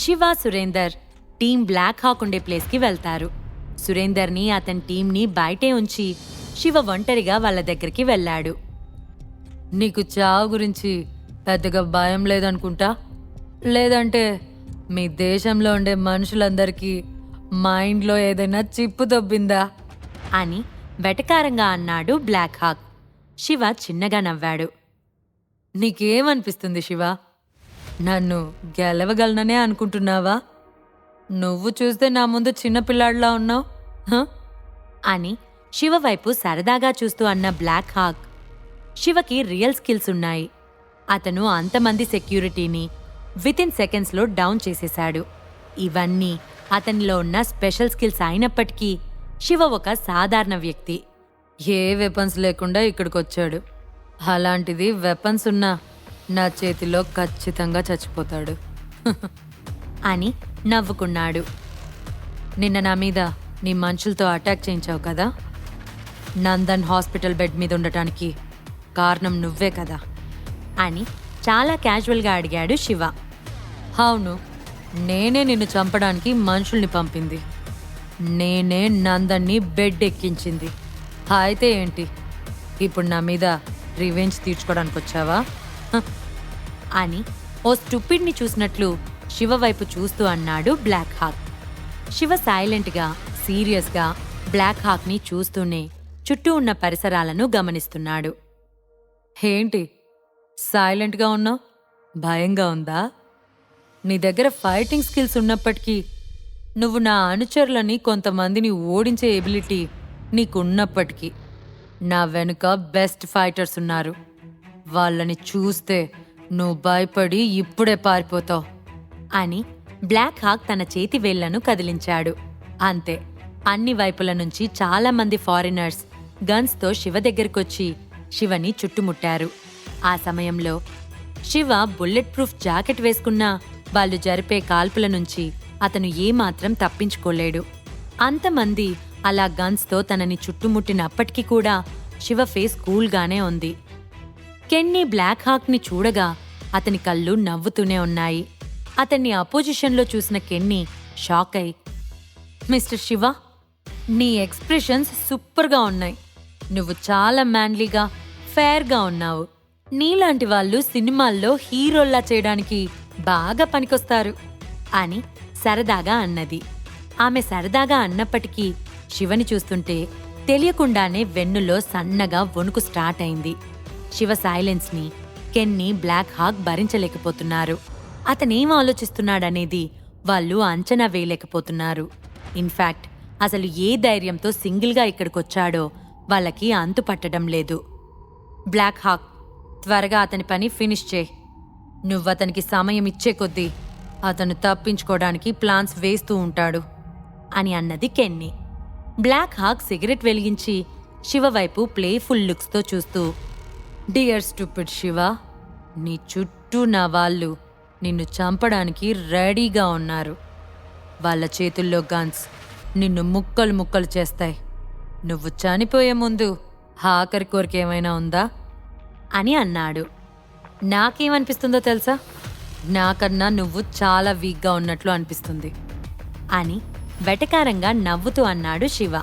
Shiva Surender team black hawk ఉండే ప్లేస్కి వెళ్తారు. సురేందర్ని అతని టీంని బయటే ఉంచి శివ ఒంటరిగా వాళ్ళ దగ్గరికి వెళ్ళాడు. నీకు చావు గురించి పెద్దగా భయం లేదనుకుంటా? లేదంటే మీ దేశంలో ఉండే మనుషులందరికీ మైండ్లో ఏదైనా చిప్పు దొబ్బిందా? అని వెటకారంగా అన్నాడు బ్లాక్ హాక్. శివ చిన్నగా నవ్వాడు. నీకేమనిపిస్తుంది శివ? నన్ను గెలవగలననే అనుకుంటున్నావా? నువ్వు చూస్తే నా ముందు చిన్నపిల్లాడిలా ఉన్నావు హ? అని శివ వైపు సరదాగా చూస్తూ అన్న బ్లాక్ హాక్. శివకి రియల్ స్కిల్స్ ఉన్నాయి. అతను అంతమంది సెక్యూరిటీని వితిన్ సెకండ్స్లో డౌన్ చేసేశాడు. ఇవన్నీ అతనిలో ఉన్న స్పెషల్ స్కిల్స్ అయినప్పటికీ శివ ఒక సాధారణ వ్యక్తి. ఏ వెపన్స్ లేకుండా ఇక్కడికి వచ్చాడు అలాంటిది వెపన్స్ ఉన్నా నా చేతిలో ఖచ్చితంగా చచ్చిపోతాడు. అని నవ్వుకున్నాడు. నిన్న నా మీద నీ మనుషులతో అటాక్ చేయించావు కదా? నందన్ హాస్పిటల్ బెడ్ మీద ఉండటానికి కారణం నువ్వే కదా? అని చాలా క్యాజువల్గా అడిగాడు శివ. అవును నేనే నిన్ను చంపడానికి మనుషుల్ని పంపింది. నేనే నందన్ని బెడ్ ఎక్కించింది. అయితే ఏంటి? ఇప్పుడు నా మీద రివెంజ్ తీర్చుకోవడానికి వచ్చావా. అని ఓ స్టూపిడ్ని చూసినట్లు శివ వైపు చూస్తూ అన్నాడు బ్లాక్ హాక్. శివ సైలెంట్గా సీరియస్గా బ్లాక్ హాక్ని చూస్తూనే చుట్టూ ఉన్న పరిసరాలను గమనిస్తున్నాడు. ఏంటి? సైలెంట్గా ఉన్నావు? భయంగా ఉందా? నీ దగ్గర ఫైటింగ్ స్కిల్స్ ఉన్నప్పటికీ నువ్వు నా అనుచరులని కొంతమందిని ఓడించే ఎబిలిటీ నీకున్నప్పటికీ నా వెనుక బెస్ట్ ఫైటర్స్ ఉన్నారు. వాళ్ళని చూస్తే నువ్వు భయపడి ఇప్పుడే పారిపోతావు. అని బ్లాక్ హాక్ తన చేతి వేళ్ళను కదిలించాడు. అంతే అన్ని వైపుల నుంచి చాలా మంది ఫారినర్స్ గన్స్తో శివ దగ్గరకొచ్చి శివని చుట్టుముట్టారు. ఆ సమయంలో శివ బుల్లెట్ ప్రూఫ్ జాకెట్ వేసుకున్నా వాళ్ళు జరిపే కాల్పుల నుంచి అతను ఏమాత్రం తప్పించుకోలేడు. అంతమంది అలా గన్స్తో తనని చుట్టుముట్టినప్పటికీ కూడా శివ ఫేస్ కూల్గానే ఉంది. కెన్నీ బ్లాక్ హాక్ని చూడగా అతని కళ్ళు నవ్వుతూనే ఉన్నాయి. అతన్ని అపోజిషన్లో చూసిన కెన్నీ షాక్ అయి మిస్టర్ శివ నీ ఎక్స్ప్రెషన్స్ సూపర్గా ఉన్నాయి. నువ్వు చాలా మ్యాన్లీగా ఫేర్గా ఉన్నావు. నీలాంటి వాళ్ళు సినిమాల్లో హీరోల్లా చేయడానికి బాగా పనికొస్తారు అని సరదాగా అన్నది. ఆమె సరదాగా అన్నప్పటికీ శివని చూస్తుంటే తెలియకుండానే వెన్నులో సన్నగా వణుకు స్టార్ట్ అయింది. శివ సైలెన్స్ని కెన్ని బ్లాక్ హాక్ భరించలేకపోతున్నారు. అతనేం ఆలోచిస్తున్నాడనేది వాళ్ళు అంచనా వేయలేకపోతున్నారు. ఇన్ఫాక్ట్ అసలు ఏ ధైర్యంతో సింగిల్గా ఇక్కడికొచ్చాడో వాళ్ళకి అంతు పట్టడం లేదు. బ్లాక్ హాక్ త్వరగా అతని పని ఫినిష్ చే నువ్వతనికి సమయం ఇచ్చే కొద్దీ అతను తప్పించుకోవడానికి ప్లాన్స్ వేస్తూ ఉంటాడు అని అన్నది కెన్నీ. బ్లాక్ హాక్ సిగరెట్ వెలిగించి శివ వైపు ప్లేఫుల్ లుక్స్తో చూస్తూ డియర్ స్టూపిడ్ శివ నీ చుట్టూ నా వాళ్ళు నిన్ను చంపడానికి రెడీగా ఉన్నారు. వాళ్ళ చేతుల్లో గన్స్ నిన్ను ముక్కలు ముక్కలు చేస్తాయి. నువ్వు చనిపోయే ముందు ఆఖరి కోరిక ఏమైనా ఉందా? అని అన్నాడు. నాకేమనిపిస్తుందో తెలుసా? నాకన్నా నువ్వు చాలా వీక్గా ఉన్నట్లు అనిపిస్తుంది. అని వెటకారంగా నవ్వుతూ అన్నాడు శివ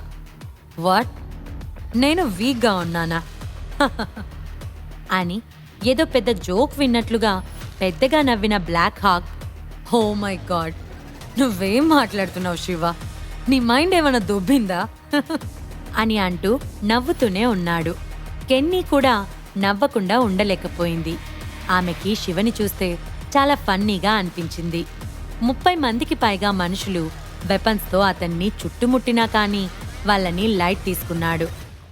వాట్ నేను వీక్గా ఉన్నానా? అని ఏదో పెద్ద జోక్ విన్నట్లుగా పెద్దగా నవ్విన black hack oh my God నువ్వేం మాట్లాడుతున్నావు శివ? నీ మైండ్ ఏమైనా దొబ్బిందా? అని అంటూ నవ్వుతూనే ఉన్నాడు. కెన్నీ కూడా నవ్వకుండా ఉండలేకపోయింది. ఆమెకి శివని చూస్తే చాలా ఫన్నీగా అనిపించింది. ముప్పై మందికి పైగా మనుషులు వెపన్స్తో అతన్ని చుట్టుముట్టినా కానీ వాళ్ళని లైట్ తీసుకున్నాడు.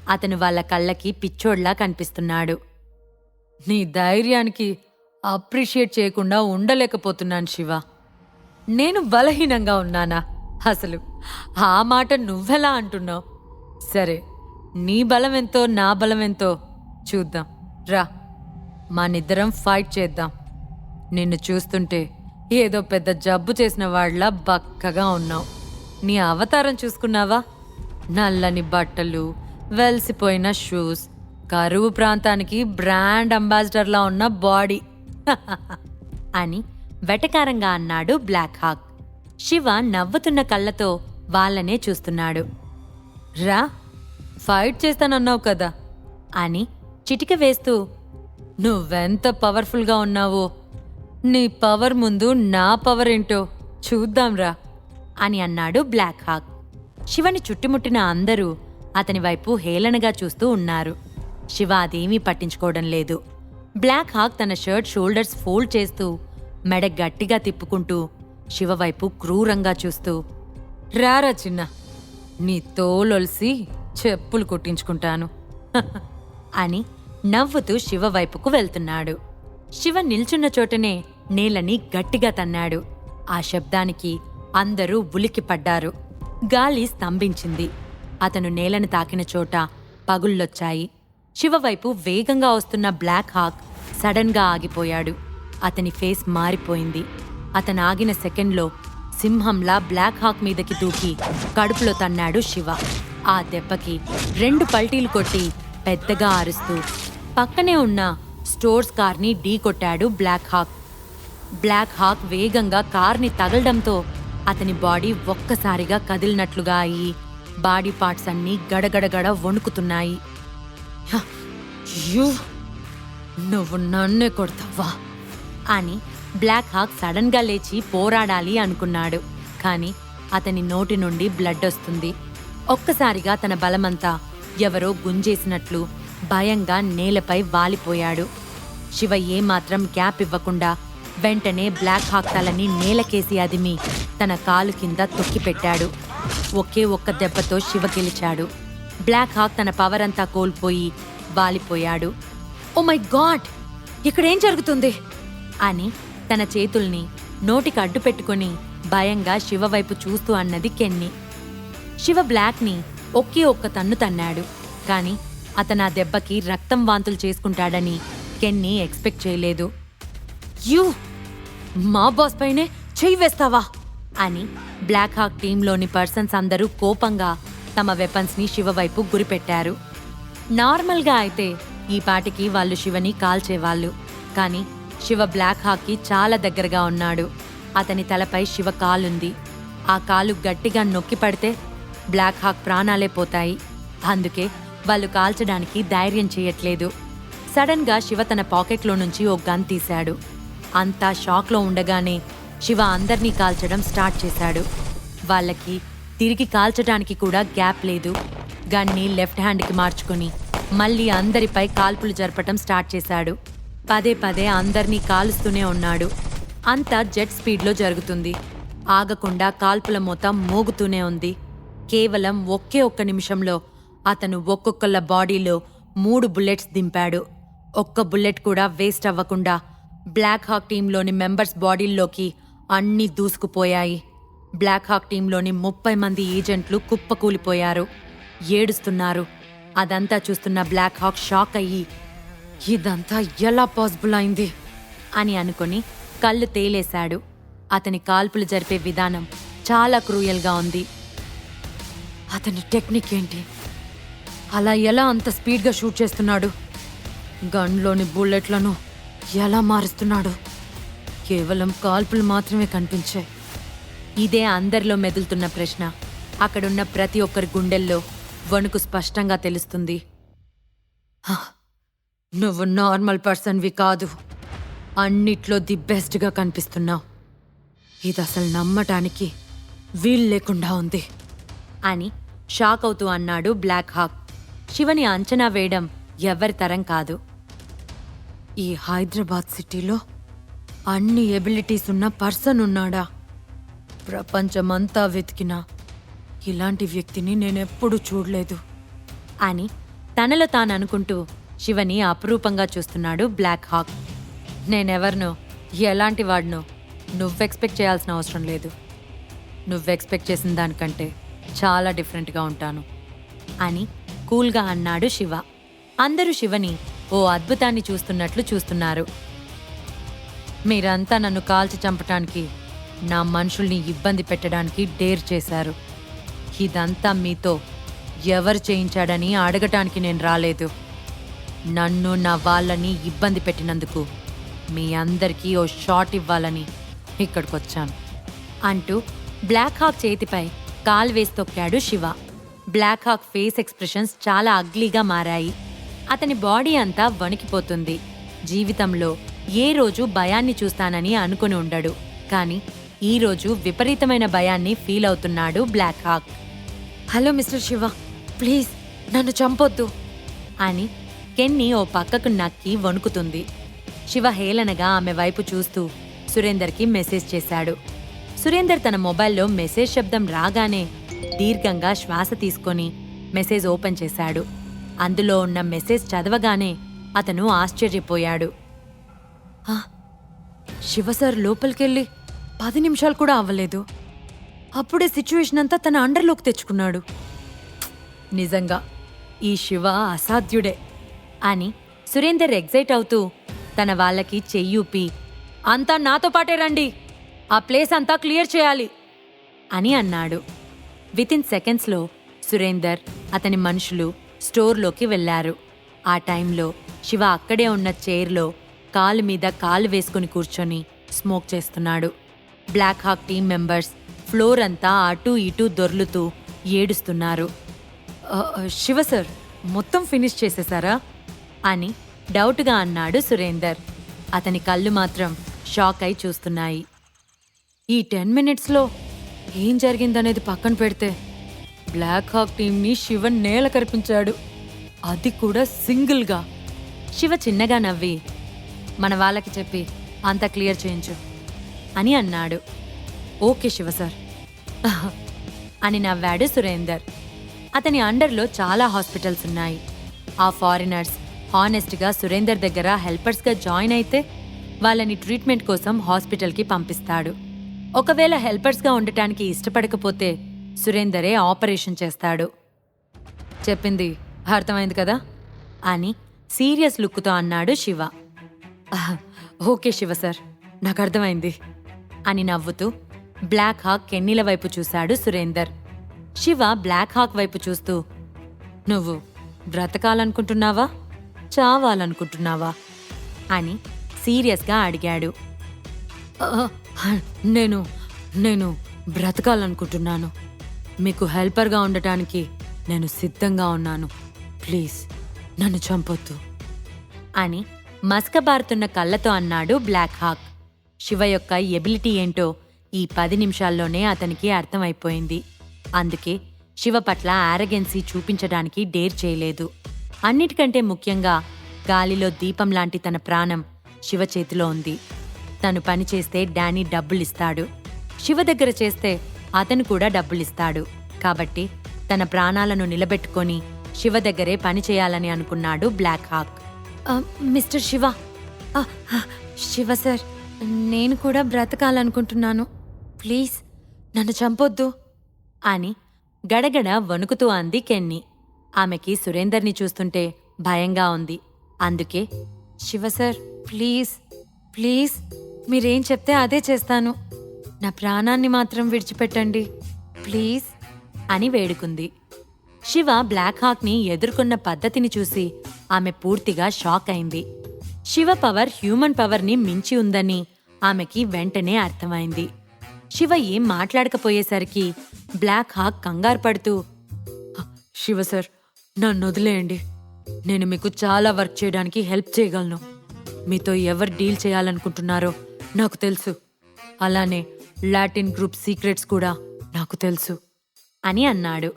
అతను వాళ్ళ కళ్ళకి పిచ్చోడ్లా కనిపిస్తున్నాడు. నీ ధైర్యానికి అప్రిషియేట్ చేయకుండా ఉండలేకపోతున్నాను శివ. నేను బలహీనంగా ఉన్నానా? అసలు ఆ మాట నువ్వెలా అంటున్నావు? సరే నీ బలం ఎంతో నా బలమెంతో చూద్దాం. రా మానిద్దరం ఫైట్ చేద్దాం. నిన్ను చూస్తుంటే ఏదో పెద్ద జబ్బు చేసిన వాళ్ళ బక్కగా ఉన్నావు. నీ అవతారం చూసుకున్నావా? నల్లని బట్టలు వెలిసిపోయిన షూస్ కరువు ప్రాంతానికి బ్రాండ్ అంబాసిడర్లా ఉన్న బాడీ. అని వెటకారంగా అన్నాడు బ్లాక్ హాక్. శివ నవ్వుతున్న కళ్ళతో వాళ్ళనే చూస్తున్నాడు. రా ఫైట్ చేస్తానన్నావు కదా అని చిటిక వేస్తూ నువ్వెంత పవర్ఫుల్గా ఉన్నావో నీ పవర్ ముందు నా పవర్ ఏంటో చూద్దాంరా అని అన్నాడు బ్లాక్ హాక్. శివని చుట్టుముట్టిన అందరూ అతని వైపు హేళనగా చూస్తూ ఉన్నారు. శివ అదేమీ పట్టించుకోవడం లేదు. బ్లాక్ హాక్ తన షర్ట్ షోల్డర్స్ ఫోల్డ్ చేస్తూ మెడ గట్టిగా తిప్పుకుంటూ శివ వైపు క్రూరంగా చూస్తూ రారా చిన్న నీ తోలొలిసి చెప్పులు కుట్టించుకుంటాను అని నవ్వుతూ శివ వైపుకు వెళ్తున్నాడు. శివ నిల్చున్న చోటనే నేలని గట్టిగా తన్నాడు. ఆ శబ్దానికి అందరూ ఉలికి పడ్డారు. గాలి స్తంభించింది. అతను నేలను తాకిన చోట పగుళ్ళొచ్చాయి. శివ వైపు వేగంగా వస్తున్న బ్లాక్ హాక్ సడన్గా ఆగిపోయాడు. అతని ఫేస్ మారిపోయింది. అతను ఆగిన సెకండ్లో సింహంలా బ్లాక్ హాక్ మీదకి దూకి కడుపులో తన్నాడు శివ. ఆ దెబ్బకి రెండు పల్టీలు కొట్టి పెద్దగా అరుస్తూ పక్కనే ఉన్న స్టోర్స్ కార్ని ఢీ కొట్టాడు బ్లాక్ హాక్. బ్లాక్ హాక్ వేగంగా కార్ని తగలడంతో అతని బాడీ ఒక్కసారిగా కదిలినట్లుగా అయి బాడీ పార్ట్స్ అన్నీ గడగడగడ వణుకుతున్నాయి. యూ నువ్వు నన్నే కొడతావా? అని బ్లాక్ హాక్ సడన్గా లేచి పోరాడాలి అనుకున్నాడు. కానీ అతని నోటి నుండి బ్లడ్ వస్తుంది. ఒక్కసారిగా తన బలమంతా ఎవరో గుంజేసినట్లు భయంగా నేలపై వాలిపోయాడు. శివ ఏమాత్రం గ్యాప్ ఇవ్వకుండా వెంటనే బ్లాక్ హాక్ తలని నేలకేసి అదిమి తన కాలు కింద తొక్కిపెట్టాడు. ఒకే ఒక్క దెబ్బతో శివ గెలిచాడు. బ్లాక్ హాక్ తన పవర్ అంతా కోల్పోయి వాలిపోయాడు. ఓ మై గాడ్ ఇక్కడేం జరుగుతుంది? అని తన చేతుల్ని నోటికి అడ్డు పెట్టుకుని భయంగా శివ వైపు చూస్తూ అన్నది కెన్ని. శివ బ్లాక్ని ఒకే ఒక్క తన్ను తన్నాడు. కాని అతను ఆ దెబ్బకి రక్తం వాంతులు చేసుకుంటాడని కెన్ని ఎక్స్పెక్ట్ చేయలేదు. యూ మా బాస్ పైనే చెయ్యి వేస్తావా? అని బ్లాక్ హాక్ టీంలోని పర్సన్స్ అందరూ కోపంగా తమ వెపన్స్ని శివ వైపు గురిపెట్టారు. నార్మల్గా అయితే ఈ పాటికి వాళ్ళు శివని కాల్చేవాళ్ళు. కానీ శివ బ్లాక్ హాక్కి చాలా దగ్గరగా ఉన్నాడు. అతని తలపై శివ కాలుంది. ఆ కాలు గట్టిగా నొక్కి పడితే బ్లాక్ హాక్ ప్రాణాలే పోతాయి. అందుకే వాళ్ళు కాల్చడానికి ధైర్యం చేయట్లేదు. సడన్గా శివ తన పాకెట్లో నుంచి ఓ గన్ తీశాడు. అంతా షాక్లో ఉండగానే శివ అందర్నీ కాల్చడం స్టార్ట్ చేశాడు. వాళ్ళకి తిరిగి కాల్చడానికి కూడా గ్యాప్ లేదు. గన్ని లెఫ్ట్ హ్యాండ్కి మార్చుకుని మళ్ళీ అందరిపై కాల్పులు జరపటం స్టార్ట్ చేశాడు. పదే పదే అందర్నీ కాలుస్తూనే ఉన్నాడు. అంతా జెట్ స్పీడ్లో జరుగుతుంది. ఆగకుండా కాల్పుల మొత్తం మోగుతూనే ఉంది. కేవలం ఒకే ఒక్క నిమిషంలో అతను ఒక్కొక్కళ్ళ బాడీలో మూడు బుల్లెట్స్ దింపాడు. ఒక్క బుల్లెట్ కూడా వేస్ట్ అవ్వకుండా బ్లాక్ హాక్ టీంలోని మెంబర్స్ బాడీల్లోకి అన్నీ దూసుకుపోయాయి. బ్లాక్ హాక్ టీంలోని ముప్పై మంది ఏజెంట్లు కుప్పకూలిపోయారు. ఏడుస్తున్నారు. అదంతా చూస్తున్న బ్లాక్ హాక్ షాక్ అయ్యి ఇదంతా ఎలా పాసిబుల్ అయింది? అని అనుకుని కళ్ళు తేలేశాడు. అతని కాల్పులు జరిపే విధానం చాలా క్రూయల్గా ఉంది. అతని టెక్నిక్ ఏంటి? అలా ఎలా అంత స్పీడ్గా షూట్ చేస్తున్నాడు? గన్లోని బుల్లెట్లను ఎలా మారుస్తున్నాడు? కేవలం కాల్పులు మాత్రమే కనిపించాయి ఇదే అందరిలో మెదులుతున్న ప్రశ్న. అక్కడున్న ప్రతి ఒక్కరి గుండెల్లో వణుకు స్పష్టంగా తెలుస్తుంది. నువ్వు నార్మల్ పర్సన్వి కాదు. అన్నిట్లో ది బెస్ట్గా కనిపిస్తున్నావు. ఇది అసలు నమ్మటానికి వీలు లేకుండా ఉంది. అని షాక్ అవుతూ అన్నాడు బ్లాక్ హాక్. శివని అంచనా వేయడం ఎవరి తరం కాదు. ఈ హైదరాబాద్ సిటీలో అన్ని ఎబిలిటీస్ ఉన్న పర్సన్ ఉన్నాడా? ప్రపంచమంతా వెతికినా ఇలాంటి వ్యక్తిని నేనెప్పుడు చూడలేదు. అని తనలో తాను అనుకుంటూ శివని అపురూపంగా చూస్తున్నాడు బ్లాక్ హాక్. నేనెవరినో ఎలాంటి వాడినో నువ్వు ఎక్స్పెక్ట్ చేయాల్సిన అవసరం లేదు. నువ్వు ఎక్స్పెక్ట్ చేసిన దానికంటే చాలా డిఫరెంట్గా ఉంటాను. అని కూల్గా అన్నాడు శివ. అందరూ శివని ఓ అద్భుతాన్ని చూస్తున్నట్లు చూస్తున్నారు. మీరంతా నన్ను కాల్చి చంపటానికి నా మనుషుల్ని ఇబ్బంది పెట్టడానికి డేర్ చేశారు. ఇదంతా మీతో ఎవరు చేయించాడని అడగటానికి నేను రాలేదు. నన్ను నా వాళ్ళని ఇబ్బంది పెట్టినందుకు మీ అందరికీ ఓ షాట్ ఇవ్వాలని ఇక్కడికొచ్చాను. అంటూ బ్లాక్ హాక్ చేతిపై కాల్ వేసి తొక్కాడు Shiva. Black hawk face expressions చాలా అగ్లీగా మారాయి. అతని బాడీ అంతా వణికిపోతుంది. జీవితంలో ఏ రోజు భయాన్ని చూస్తానని అనుకుని ఉండడు. కానీ ఈ రోజు విపరీతమైన భయాన్ని ఫీల్ అవుతున్నాడు black hawk hello mister Shiva please నన్ను చంపొద్దు. అని కెన్ని ఓ పక్కకు నక్కి వణుకుతుంది. శివ హేళనగా ఆమె వైపు చూస్తూ సురేందర్కి మెసేజ్ చేశాడు. సురేందర్ తన మొబైల్లో మెసేజ్ శబ్దం రాగానే దీర్ఘంగా శ్వాస తీసుకొని మెసేజ్ ఓపెన్ చేశాడు. అందులో ఉన్న మెసేజ్ చదవగానే అతను ఆశ్చర్యపోయాడు. "ఆ, శివ సార్ లోపలికెళ్ళి పది నిమిషాలు కూడా అవ్వలేదు. అప్పుడే సిచ్యువేషన్ అంతా తన అండర్లోకి తెచ్చుకున్నాడు. నిజంగా ఈ శివ అసాధ్యుడే. అని సురేందర్ ఎగ్జైట్ అవుతూ తన వాళ్ళకి చెయ్యూపి అంతా నాతో పాటే రండి. ఆ ప్లేస్ అంతా క్లియర్ చేయాలి. అని అన్నాడు. వితిన్ సెకండ్స్లో సురేందర్ అతని మనుషులు స్టోర్లోకి వెళ్ళారు ఆ టైంలో శివ అక్కడే ఉన్న చైర్లో కాలు మీద కాలు వేసుకుని కూర్చొని స్మోక్ చేస్తున్నాడు. Black hawk team members floor అంతా అటూ ఇటూ దొర్లుతూ ఏడుస్తున్నారు. శివ సార్ మొత్తం ఫినిష్ చేసేశారా అని డౌట్గా అన్నాడు సురేందర్. అతని కళ్ళు మాత్రం షాక్ అయి చూస్తున్నాయి. ఈ టెన్ మినిట్స్లో ఏం జరిగిందనేది పక్కన పెడితే బ్లాక్ హాక్ టీంని శివ నేల కరిపించాడు. అది కూడా సింగిల్గా శివ చిన్నగా నవ్వి మన వాళ్ళకి చెప్పి అంతా క్లియర్ చేయించు. అని అన్నాడు. Okay Shiva sir. అని నవ్వాడు సురేందర్. అతని అండర్లో చాలా హాస్పిటల్స్ ఉన్నాయి. ఆ ఫారినర్స్ హానెస్ట్గా సురేందర్ దగ్గర హెల్పర్స్గా జాయిన్ అయితే వాళ్ళని ట్రీట్మెంట్ కోసం హాస్పిటల్కి పంపిస్తాడు. ఒకవేళ హెల్పర్స్గా ఉండటానికి ఇష్టపడకపోతే సురేందరే ఆపరేషన్ చేస్తాడు. చెప్పింది అర్థమైంది కదా? అని సీరియస్ లుక్తో అన్నాడు శివ. Okay Shiva sir. నాకు అర్థమైంది. అని నవ్వుతూ బ్లాక్ హాక్ కెన్నీల వైపు చూశాడు సురేందర్. శివ బ్లాక్ హాక్ వైపు చూస్తూ నువ్వు బ్రతకాలనుకుంటున్నావా? చావాలనుకుంటున్నావా? అని సీరియస్గా అడిగాడు. నేను నేను బ్రతకాలనుకుంటున్నాను. మీకు హెల్పర్గా ఉండటానికి నేను సిద్ధంగా ఉన్నాను. ప్లీజ్ నన్ను చంపొద్దు. అని మస్కబారుతున్న కళ్ళతో అన్నాడు బ్లాక్ హాక్. శివ యొక్క ఎబిలిటీ ఏంటో ఈ పది నిమిషాల్లోనే అతనికి అర్థమైపోయింది. అందుకే శివ పట్ల ఆరగెన్సీ చూపించడానికి డేర్ చేయలేదు. అన్నిటికంటే ముఖ్యంగా గాలిలో దీపం లాంటి తన ప్రాణం శివ చేతిలో ఉంది. తను పని చేస్తే డానీ డబ్బులిస్తాడు శివ దగ్గర చేస్తే అతను కూడా డబ్బులిస్తాడు కాబట్టి తన ప్రాణాలను నిలబెట్టుకొని శివ దగ్గరే పని చేయాలని అనుకున్నాడు black hawk mister Shiva. Shiva sir. నేను కూడా బ్రతకాలనుకుంటున్నాను. ప్లీజ్ నన్ను చంపొద్దు. అని గడగడ వణుకుతూ అంది కెన్ని. ఆమెకి సురేందర్ని చూస్తుంటే భయంగా ఉంది. అందుకే శివ సార్ ప్లీజ్ ప్లీజ్ మీరేం చెప్తే అదే చేస్తాను. నా ప్రాణాన్ని మాత్రం విడిచిపెట్టండి. ప్లీజ్ అని వేడుకుంది. శివ బ్లాక్ హాక్ని ఎదుర్కొన్న పద్ధతిని చూసి ఆమె పూర్తిగా షాక్ అయింది. శివ పవర్ హ్యూమన్ పవర్ని మించి ఉందని ఆమెకి వెంటనే అర్థమైంది. శివ ఏం మాట్లాడకపోయేసరికి బ్లాక్ హాక్ కంగారు పడుతూ శివ సార్ నన్ను వదిలేయండి. నేను మీకు చాలా వర్క్ చేయడానికి హెల్ప్ చేయగలను. మీతో ఎవరు డీల్ చేయాలనుకుంటున్నారో నాకు తెలుసు. అలానే లాటిన్ గ్రూప్ సీక్రెట్స్ కూడా నాకు తెలుసు అని అన్నాడు.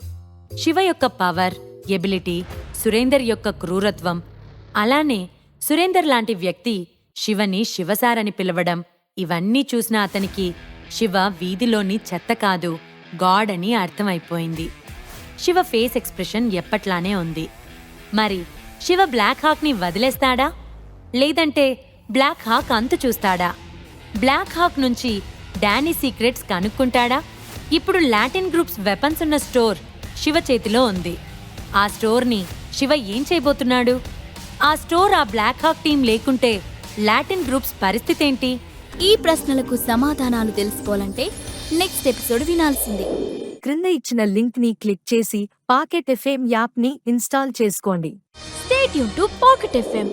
శివ యొక్క పవర్ ఎబిలిటీ సురేందర్ యొక్క క్రూరత్వం అలానే సురేందర్ లాంటి వ్యక్తి శివని శివసారని పిలవడం ఇవన్నీ చూసిన అతనికి శివ వీధిలోని చెత్త కాదు గాడ్ అని అర్థమైపోయింది. శివ ఫేస్ ఎక్స్ప్రెషన్ ఎప్పట్లానే ఉంది. మరి శివ బ్లాక్ హాక్ని వదిలేస్తాడా? లేదంటే బ్లాక్ హాక్ అంతు చూస్తాడా? బ్లాక్ హాక్ నుంచి డానీ సీక్రెట్స్ కనుక్కుంటాడా? ఇప్పుడు లాటిన్ గ్రూప్స్ వెపన్స్ ఉన్న స్టోర్ శివ చేతిలో ఉంది. ఆ స్టోర్ని శివ ఏం చేయబోతున్నాడు? ఆ స్టోర్ ఆ బ్లాక్ హాక్ టీం లేకుంటే లాటిన్ గ్రూప్స్ పరిస్థితి ఏంటి ఈ ప్రశ్నలకు సమాధానాలు తెలుసుకోవాలంటే నెక్స్ట్ ఎపిసోడ్ వినాల్సిందే. క్రింద ఇచ్చిన లింక్ని క్లిక్ చేసి పాకెట్ ఎఫ్ఎం యాప్ని ఇన్స్టాల్ చేసుకోండి. స్టేట్ యూన్ టు పాకెట్ ఎఫ్ఎం.